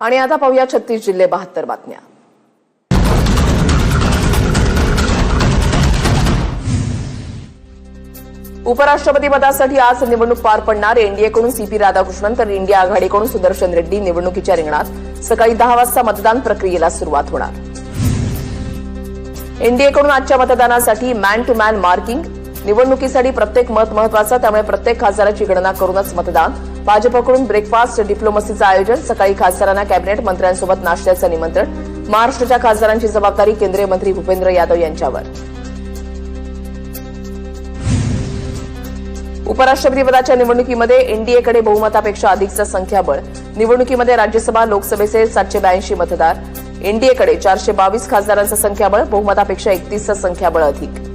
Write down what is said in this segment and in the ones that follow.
आणि आता पाहूया छत्तीस जिल्हे बहात्तर बातम्या. उपराष्ट्रपती पदासाठी आज निवडणूक पार पडणार. एनडीएकडून सीपी राधाकृष्णन तर इंडिया आघाडीकडून सुदर्शन रेड्डी निवडणुकीच्या रिंगणात. सकाळी दहा वाजता मतदान प्रक्रियेला सुरुवात होणार. एनडीएकडून आजच्या मतदानासाठी मॅन टू मॅन मार्किंग निवडणुकीसाठी प्रत्येक मत महत्वाचं त्यामुळे प्रत्येक खासदाराची गणना करूनच मतदान. भाजपकडून ब्रेकफास्ट डिप्लोमसीचं आयोजन सकाळी खासदारांना कॅबिनेट मंत्र्यांसोबत नाश्त्याचं निमंत्रण महाराष्ट्राच्या खासदारांची जबाबदारी केंद्रीय मंत्री भूपेंद्र यादव यांच्यावर. उपराष्ट्रपतीपदाच्या निवडणुकीमध्ये एनडीएकडे बहुमतापेक्षा अधिकचं संख्याबळ. निवडणुकीमध्ये राज्यसभा लोकसभेचे सातशे ब्याऐंशी मतदार. एनडीएकडे चारशे बावीस खासदारांचं संख्याबळ बहुमतापेक्षा एकतीसचं संख्याबळ अधिक.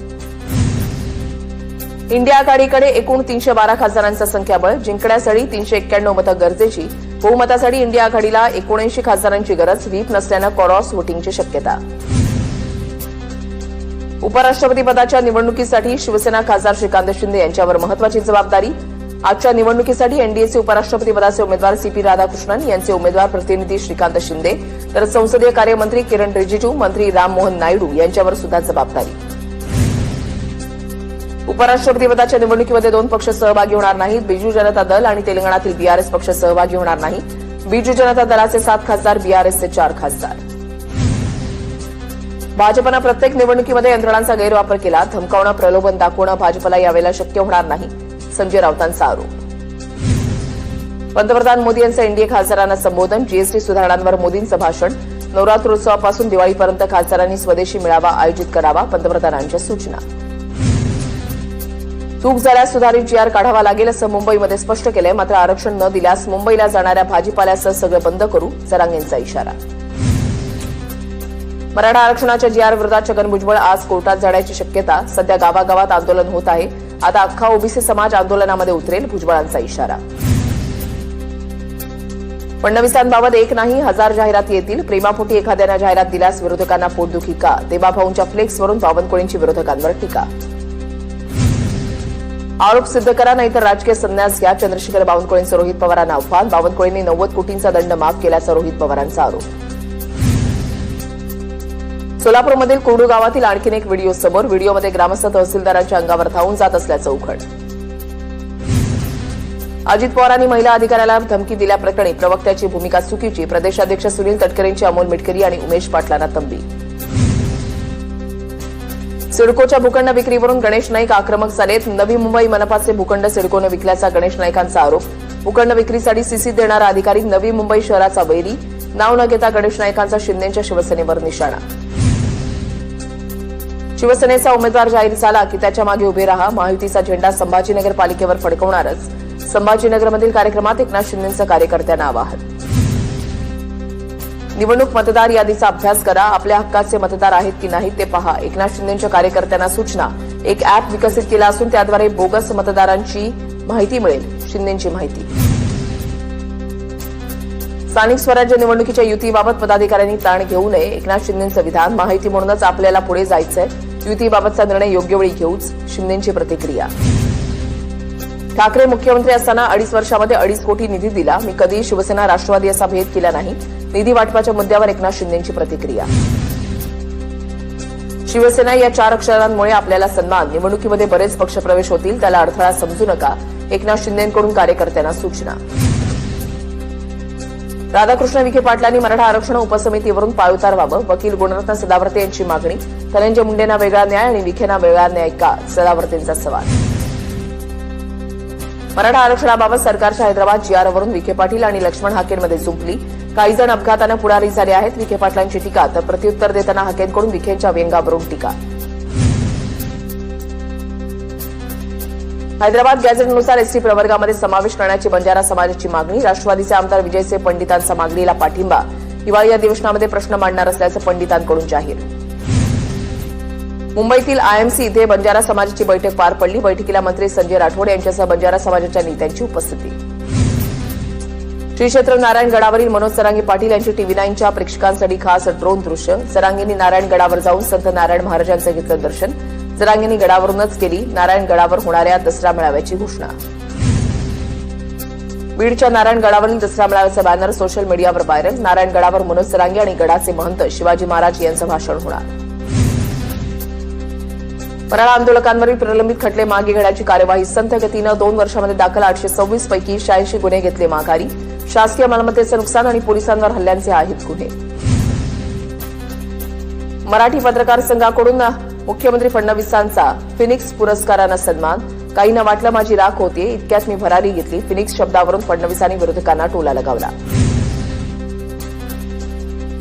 इंडिया आघाडीकडे एकूण तीनशे बारा खासदारांचं संख्याबळ जिंकण्यासाठी तीनशे एक्क्याण्णव मतं गरजेची. बहुमतासाठी इंडिया आघाडीला एकोणऐंशी खासदारांची गरज व्हीप नसल्यानं क्रॉस व्होटिंगची शक्यता. उपराष्ट्रपती पदाच्या निवडणुकीसाठी शिवसेना खासदार श्रीकांत शिंदे यांच्यावर महत्वाची जबाबदारी. आजच्या निवडणुकीसाठी एनडीएचे उपराष्ट्रपती पदाचे उमेदवार सी पी राधाकृष्णन यांचे उमेदवार प्रतिनिधी श्रीकांत शिंदे तर संसदीय कार्यमंत्री किरण रिजिजू मंत्री राममोहन नायडू यांच्यावर सुद्धा जबाबदारी. उपराष्ट्रपती पदाच्या निवडणुकीमध्ये दोन पक्ष सहभागी होणार नाहीत. बिजू जनता दल आणि तेलंगणातील बीआरएस पक्ष सहभागी होणार नाही. बिजू जनता दलाचे सात खासदार बीआरएसचे चार खासदार. भाजपनं प्रत्येक निवडणुकीमध्ये यंत्रणांचा गैरवापर केला. धमकावणं प्रलोभन दाखवणं भाजपला यावेळेला शक्य होणार नाही. संजय राऊतांचा आरोप. पंतप्रधान मोदी यांचं एनडीए खासदारांना संबोधन. जीएसटी सुधारणांवर मोदींचं भाषण. नवरात्रोत्सवापासून दिवाळीपर्यंत खासदारांनी स्वदेशी मेळावा आयोजित करावा. पंतप्रधानांच्या सूचना. चूक झाल्यास सुधारित जीआर काढावा लागेल असं मुंबईमध्ये स्पष्ट केलंय. मात्र आरक्षण न दिल्यास मुंबईला जाणाऱ्या भाजीपाल्यासह सगळं बंद करू जरांगेंचा इशारा. मराठा आरक्षणाच्या जीआर विरोधात छगन भुजबळ आज कोर्टात जाण्याची शक्यता. सध्या गावागावात आंदोलन होत आहे. आता अख्खा ओबीसी समाज आंदोलनामध्ये उतरेल भुजबळांचा इशारा. फडणवीसांबाबत एक नाही हजार जाहिराती येतील. प्रेमापोटी एखाद्यानं जाहिरात दिल्यास विरोधकांना पोटदुखी का? देवाभाऊंच्या फ्लेक्सवरून बावनकुळेंची विरोधकांवर टीका. आरोप सिद्ध करा नाहीतर राजकीय संन्यास घ्या. चंद्रशेखर बावनकुळेंचं रोहित पवारांना आव्हान. बावनकुळेंनी नव्वद कोटींचा दंड माफ केल्याचा रोहित पवारांचा आरोप. सोलापूरमधील कोडू गावातील आणखीन एक व्हिडिओ समोर व्हिडिओमध्ये ग्रामस्थ तहसीलदारांच्या अंगावर धावून जात असल्याचं उघड. अजित पवारांनी महिला अधिकाऱ्याला धमकी दिल्याप्रकरणी प्रवक्त्याची भूमिका चुकीची. प्रदेशाध्यक्ष सुनील तटकरेंची अमोल मिटकरी आणि उमेश पाटलांना तंबी. सिडकोच्या भूखंड विक्रीवरून गणेश नाईक आक्रमक झालेत. नवी मुंबई मनपाचे भूखंड सिडकोनं विकल्याचा गणेश नाईकांचा आरोप. भूखंड विक्रीसाठी सीसी देणारा अधिकारी नवी मुंबई शहराचा वैरी. नाव न घेता गणेश नाईकांचा शिंदेच्या शिवसेनेवर निशाणा. शिवसेनेचा उमेदवार जाहीर झाला की त्याच्यामागे उभे राहा. महायुतीचा झेंडा संभाजीनगर पालिकेवर फडकवणारच. संभाजीनगरमधील कार्यक्रमात एकनाथ शिंदेचं कार्यकर्त्यांना आवाहन. निवडणूक मतदार यादीचा अभ्यास करा. आपल्या हक्काचे मतदार आहेत की नाहीत ते पहा. एकनाथ शिंदेच्या कार्यकर्त्यांना सूचना. एक अॅप विकसित केला असून त्याद्वारे बोगस मतदारांची माहिती मिळेल. शिंदेची माहिती. स्थानिक स्वराज्य निवडणुकीच्या युतीबाबत पदाधिकाऱ्यांनी ताण घेऊ नये. एकनाथ शिंदेचं विधान माहिती म्हणूनच आपल्याला पुढे जायचंय. युतीबाबतचा निर्णय योग्य वेळी घेऊच शिंदेची प्रतिक्रिया. ठाकरे मुख्यमंत्री असताना अडीच वर्षामध्ये अडीच कोटी निधी दिला. मी कधी शिवसेना राष्ट्रवादी असा भेद केला नाही. निधी वाटपाच्या मुद्द्यावर एकनाथ शिंदेची प्रतिक्रिया. शिवसेना या चार अक्षरांमुळे आपल्याला सन्मान निवडणुकीमध्ये बरेच पक्षप्रवेश होतील त्याला अडथळा समजू नका एकनाथ शिंदेकडून कार्यकर्त्यांना सूचना. राधाकृष्ण विखे पाटलांनी मराठा आरक्षण उपसमितीवरून पायउतार व्हावं वकील गुणरत्न सदावर्ते यांची मागणी धनंजय मुंडेंना वेगळा न्याय आणि विखेना वेगळा न्याय का सदावर्तेंचा सवाल. मराठा आरक्षणाबाबत सरकारच्या हैदराबाद जीआरवरून विखे पाटील आणि लक्ष्मण हाकेंमध्ये झुंपली काही जण अपघातानं पुढारी झाले आहेत. विखे पाटलांची टीका तर प्रत्युत्तर देताना हकेंकडून विखेंच्या व्यंगावरून टीका. हैदराबाद गॅझेटनुसार एसटी प्रवर्गामध्ये समावेश करण्याची बंजारा समाजाची मागणी राष्ट्रवादीचे आमदार विजयसे पंडितांचा मागणीला पाठिंबा. हिवाळी अधिवेशनामध्ये प्रश्न मांडणार असल्याचं पंडितांकडून जाहीर. मुंबईतील आयएमसी इथे बंजारा समाजाची बैठक पार पडली. बैठकीला मंत्री संजय राठोड यांच्यासह बंजारा समाजाच्या नेत्यांची उपस्थिती. श्री क्षेत्र नारायणगडावरील मनोज सरांगे पाटील यांची टीव्ही नाईनच्या प्रेक्षकांसाठी खास ड्रोन दृश्य. सरांगेंनी नारायणगडावर जाऊन संत नारायण महाराजांचं घेतलं दर्शन. सरांगेंनी गडावरूनच केली नारायणगडावर होणाऱ्या दसरा मेळाव्याची घोषणा. बीडच्या नारायणगडावरील दसरा मेळाव्याचा बॅनर सोशल मीडियावर व्हायरल नारायणगडावर मनोज सरांगे आणि गडाचे महंत शिवाजी महाराज यांचं भाषण होणार. मराठा आंदोलकांवरील प्रलंबित खटले मागे घेण्याची कार्यवाही संथ गतीनं दोन वर्षामध्ये दाखल आठशे सव्वीस पैकी शहाऐंशी गुन्हे घेतले माघारी. शासकीय मालमत्तेचं नुकसान आणि पोलिसांवर हल्ल्यांचे आहेत गुन्हे. मराठी पत्रकार संघाकडून मुख्यमंत्री फडणवीसांचा फिनिक्स पुरस्कारानं सन्मान. काहींना वाटलं माझी राख होती इतक्यात मी भरारी घेतली. फिनिक्स शब्दावरून फडणवीसांनी विरोधकांना टोला लगावला.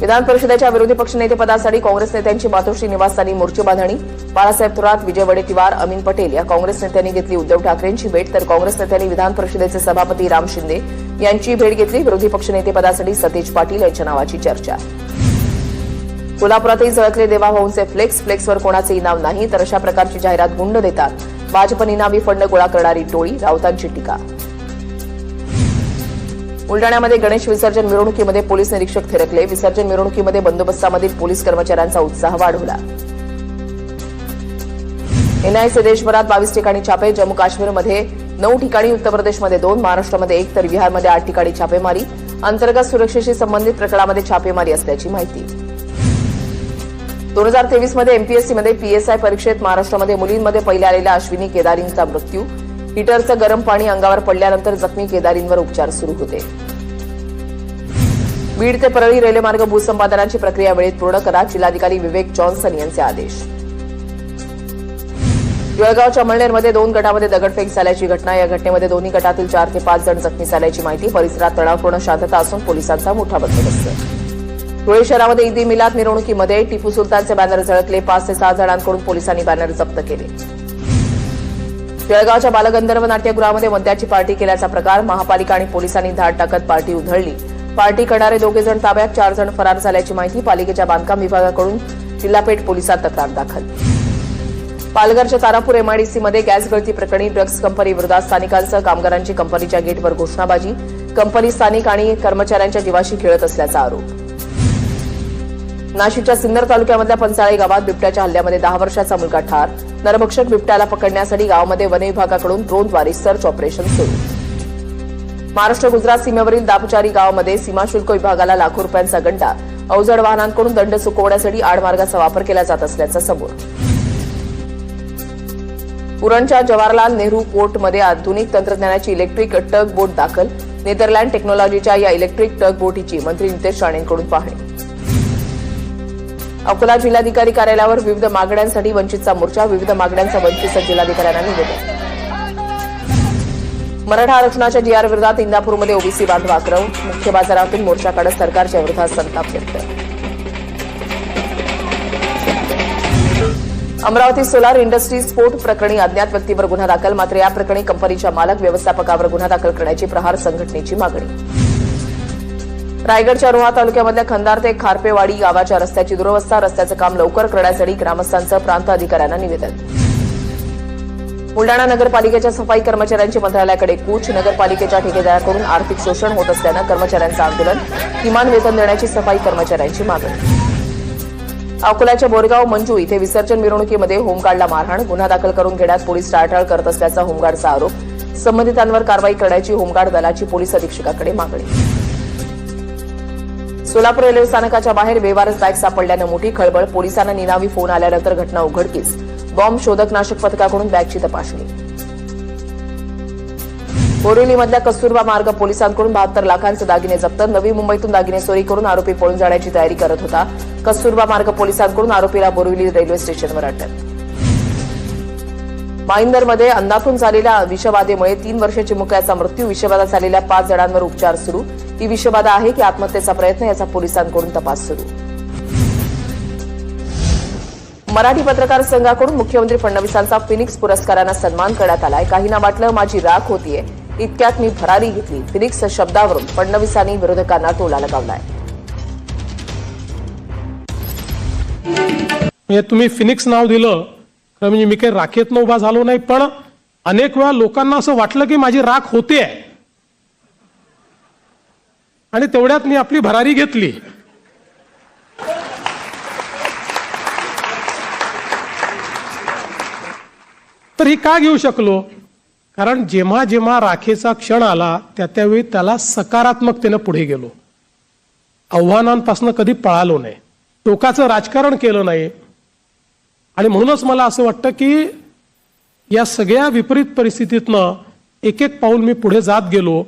विधान परिषदेच्या विरोधी पक्षनेतेपदासाठी काँग्रेस नेत्यांची मातोश्री निवासस्थानी मोर्चेबांधणी बाळासाहेब थोरात विजय वडेट्टीवार अमीन पटेल या काँग्रेस नेत्यांनी घेतली उद्धव ठाकरेंची भेट. तर काँग्रेस नेत्यांनी विधान परिषदेचे सभापती राम शिंदे यांची भेट घेतली. विरोधी पक्षनेतेपदासाठी सतेज पाटील यांच्या नावाची चर्चा. कोल्हापुरातही झळकले देवाभाऊंचे फ्लेक्स. फ्लेक्सवर कोणाचे इनाम नाही तर अशा प्रकारची जाहिरात गुंड देतात. भाजप इनामी फंड गोळा करणारी टोळी राऊतांची टीका. बुलडाण्यामध्ये गणेश विसर्जन मिरवणुकीमध्ये पोलीस निरीक्षक थिरकले. विसर्जन मिरवणुकीमध्ये बंदोबस्तामधील पोलीस कर्मचाऱ्यांचा उत्साह वाढवला. एनआयचे देशभरात बावीस ठिकाणी छापे. जम्मू काश्मीरमध्ये नऊ ठिकाणी उत्तर प्रदेशमध्ये दोन महाराष्ट्रामध्ये एक तर बिहारमध्ये आठ ठिकाणी छापेमारी. अंतर्गत सुरक्षेशी संबंधित प्रकरणामध्ये छापेमारी असल्याची माहिती. दोन हजार तेवीसमध्ये एमपीएससीमध्ये पीएसआय परीक्षेत महाराष्ट्रामध्ये मुलींमध्ये पहिल्या आलेला अश्विनी केदारींचा मृत्यू. हिटरचं गरम पाणी अंगावर पडल्यानंतर जखमी केदारींवर उपचार सुरू होते. बीड ते परळी रेल्वेमार्ग भूसंपादनाची प्रक्रिया वेळेत पूर्ण करा जिल्हाधिकारी विवेक जॉन्सन यांचे आदेश. जळगावच्या मळनेरमध्ये दोन गटामध्ये दगडफेक झाल्याची घटना. या घटनेमध्ये दोन्ही गटातील चार ते पाच जण जखमी झाल्याची माहिती परिसरात तणावपूर्ण शांतता असून पोलिसांचा मोठा बंदोबस्त. धुळे शहरामध्ये ईदी मिलाद मिरवणुकीमध्ये टिपू सुलतानचे बॅनर झळकले. पाच ते सहा जणांकडून पोलिसांनी बॅनर जप्त केले. जळगावच्या बालगंधर्व नाट्यगृहामध्ये मद्याची पार्टी केल्याचा प्रकार. महापालिका आणि पोलिसांनी धाड टाकत पार्टी उधळली. पार्टी करणारे दोघे जण ताब्यात चार जण फरार झाल्याची माहिती पालिकेच्या बांधकाम विभागाकडून जिल्हापेठ पोलिसात तक्रार दाखल. पालघरच्या तारापूर एमआयडीसीमध्ये गॅस गळती प्रकरणी ड्रग्ज कंपनी विरोधात स्थानिकांसह कामगारांची कंपनीच्या गेटवर घोषणाबाजी. कंपनी स्थानिक आणि कर्मचाऱ्यांच्या जीवाशी खेळत असल्याचा आरोप. नाशिकच्या सिन्नर तालुक्यामधल्या पंचाळे गावात बिबट्याच्या हल्ल्यामध्ये दहा वर्षाचा मुलगा ठार. नरभक्षक बिबट्याला पकडण्यासाठी गावामध्ये वन विभागाकडून ड्रोनद्वारे सर्च ऑपरेशन सुरू. महाराष्ट्र गुजरात सीमेवरील दापचारी गावामध्ये सीमाशुल्क विभागाला लाखो रुपयांचा गंडा. अवजड वाहनांकडून दंड चुकवण्यासाठी आडमार्गाचा वापर केला जात असल्याचं समोर. पुरणच्या जवाहरलाल नेहरू पोर्टमध्ये आधुनिक तंत्रज्ञानाची इलेक्ट्रिक टग बोट दाखल. नेदरलँड टेक्नॉलॉजीच्या या इलेक्ट्रिक टग बोटीची मंत्री नितेश राणेंकडून पाहणी. अकोला जिल्हाधिकारी कार्यालयावर विविध मागण्यांसाठी वंचितचा मोर्चा विविध मागण्यांचा वंचित जिल्हाधिकाऱ्यांना निवेदन. मराठा आरक्षणाच्या जीआर विरोधात इंदापूरमध्ये ओबीसी बांधव आक्रमण मुख्य बाजारातून मोर्चा काढत सरकारच्या विरोधात संताप व्यक्त. अमरावती सोलार इंडस्ट्रीज स्फोट प्रकरणी अज्ञात व्यक्तीवर गुन्हा दाखल. मात्र या प्रकरणी कंपनीच्या मालक व्यवस्थापकावर गुन्हा दाखल करण्याची प्रहार संघटनेची मागणी. रायगडच्या रोहा तालुक्यामधल्या खंदार ते खारपेवाडी गावाच्या रस्त्याची दुरवस्था. रस्त्याचं काम लवकर करण्यासाठी ग्रामस्थांचं प्रांत अधिकाऱ्यांना निवेदन. बुलडाणा नगरपालिकेच्या सफाई कर्मचाऱ्यांची मंत्रालयाकडे कूच. नगरपालिकेच्या ठेकेदाराकडून आर्थिक शोषण होत असल्यानं कर्मचाऱ्यांचं आंदोलन. किमान वेतन देण्याची सफाई कर्मचाऱ्यांची मागणी. अकोल्याच्या बोरगाव मंजू इथे विसर्जन मिरवणुकीमध्ये होमगार्डला मारहाण. गुन्हा दाखल करून घेण्यात पोलीस टाळाटाळ करत असल्याचा होमगार्डचा आरोप. संबंधितांवर कारवाई करण्याची होमगार्ड दलाची पोलीस अधीक्षकाकडे मागणी. सोलापूर रेल्वे स्थानकाच्या बाहेर बेवारस बॅग सापडल्यानं मोठी खळबळ. पोलिसांना निनावी फोन आल्यानंतर घटना उघडकीस. बॉम्ब शोधक नाशक पथकाकडून बॅगची तपासणी. बोरिवलीमधल्या कस्तुरबा मार्ग पोलिसांकडून बहात्तर लाखांचे दागिने जप्त. नवी मुंबईतून दागिने चोरी करून आरोपी पळून जाण्याची तयारी करत होता. कस्तुरबा मार्ग पोलिसांकडून आरोपीला बोरिवली रेल्वे स्टेशनवर अटक. माईंदरमध्ये अन्नातून झालेल्या विषबाधेमुळे तीन वर्ष चिमुकल्याचा मृत्यू विषबाधा झालेल्या पाच जणांवर उपचार सुरू. ही विषबाधा आहे की आत्महत्येचा प्रयत्न याचा पोलिसांकडून तपास सुरू. मराठी पत्रकार संघाकडून मुख्यमंत्री फडणवीसांचा फिनिक्स पुरस्कारानं सन्मान करण्यात आलाय. काहींना वाटलं माझी राख होतीये. इतक्यात मी भरारी घेतली. फिनिक्स शब्दावरून फडणवीसांनी विरोधकांना टोला लगावलाय. तुम्ही फिनिक्स नाव दिलं. तर म्हणजे मी काही राखेतनं उभा झालो नाही पण अनेक वेळा लोकांना असं वाटलं की माझी राख होते. आणि तेवढ्यात मी आपली भरारी घेतली. तर ही का घेऊ शकलो? कारण जेव्हा जेव्हा राखेचा क्षण आला त्या त्यावेळी त्याला सकारात्मकतेनं पुढे गेलो. आव्हानांपासून कधी पळालो नाही. टोकाचं राजकारण केलं नाही. आणि म्हणूनच मला असं वाटतं की या सगळ्या विपरीत परिस्थितीतनं एक एक पाऊल मी पुढे जात गेलो.